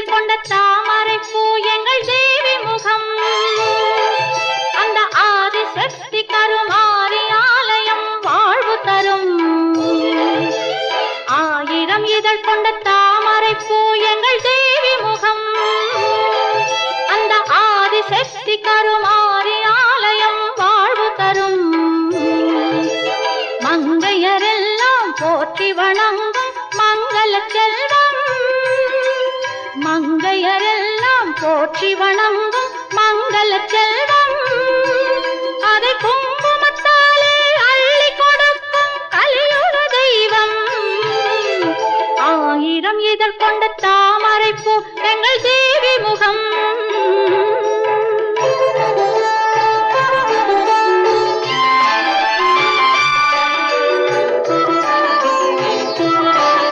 இதழ் கொண்ட தாமரை பூ எங்கள் தேவி முகம் அந்த ஆதிசக்தி கருமாரி ஆலயம் வாழ்வு தரும். ஆயிரம் இதழ் கொண்ட தாமரை பூ எங்கள் தேவி முகம் அந்த ஆதிசக்தி கருமாரி ஆலயம் வாழ்வு தரும். மங்கையரெல்லாம் போற்றி வணங்க போற்றி வணங்கும் மங்கள செல்வம். அதை குங்குமத்தாலே அள்ளி கொடுக்கும் கலியுட தெய்வம். ஆயிரம் இதழ் கொண்ட தாமரை பூ